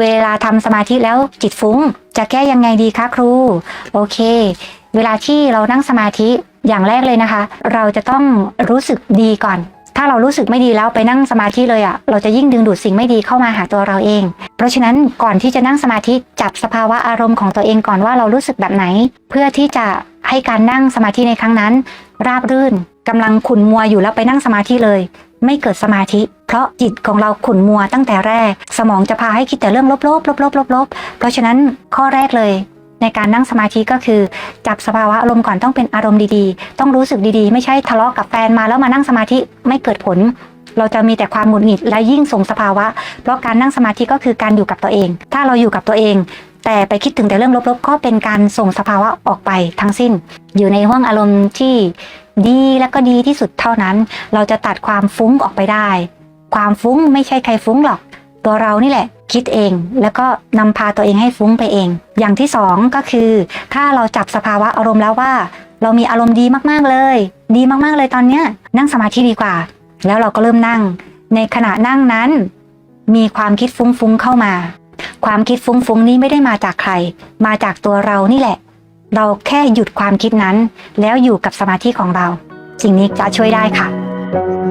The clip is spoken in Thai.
เวลาทำสมาธิแล้วจิตฟุ้ง จะแก้ยังไงดีคะครู โอเค เวลาที่เรานั่งสมาธิอย่างแรกเลยนะคะ เราจะต้องรู้สึกดีก่อน ถ้าเรารู้สึกไม่ดีแล้วไปนั่งสมาธิเลยอะ่ะ เราจะยิ่งดึงดูดสิ่งไม่ดีเข้ามาหาตัวเราเอง เพราะฉะนั้นก่อนที่จะนั่งสมาธิจับสภาวะอารมณ์ของตัวเองก่อนว่าเรารู้สึกแบบไหน เพื่อที่จะให้การนั่งสมาธิในครั้งนั้น ราบรื่นกำลังขุนมัวอยู่แล้วไปนั่งสมาธิเลย ไม่เกิดสมาธิ เพราะจิตของเราขุ่นมัวตั้งแต่แรก สมองจะพาให้คิดแต่เรื่องลบๆลบๆลบๆเพราะฉะนั้นข้อแรกเลย ในการนั่งสมาธิก็คือ จับสภาวะอารมณ์ก่อนต้องเป็นอารมณ์ดีๆ ต้องรู้สึกดีๆ ไม่ใช่ทะเลาะกับแฟนมาแล้วมานั่งสมาธิไม่เกิดผล เราจะมีแต่ความหงุดหงิดและยิ่งส่งสภาวะ เพราะการนั่งสมาธิก็คือการอยู่กับตัวเอง ถ้าเราอยู่กับตัวเอง แต่ไปคิดถึงแต่เรื่องลบๆ ก็เป็นการส่งสภาวะออกไปทั้งสิ้น อยู่ในห้วงอารมณ์ที่ดีและก็ดีที่สุดเท่านั้น เราจะตัดความฟุ้งออกไปได้ ความฟุ้งไม่ใช่ใครฟุ้งหรอก ตัวเรานี่แหละ คิดเอง แล้วก็นำพาตัวเองให้ฟุ้งไปเอง อย่างที่สองก็คือ ถ้าเราจับสภาวะอารมณ์แล้วว่า เรามีอารมณ์ดีมากๆเลย ดีมากๆเลยตอนเนี้ยนั่งสมาธิดีกว่า แล้วเราก็เริ่มนั่ง ในขณะนั่งนั้น มีความคิดฟุ้งๆเข้ามา ความคิดฟุ้งๆนี้ไม่ได้มาจากใคร มาจากตัวเรานี่แหละ เราแค่หยุดความคิดนั้น แล้วอยู่กับสมาธิของเรา สิ่งนี้จะช่วยได้ค่ะ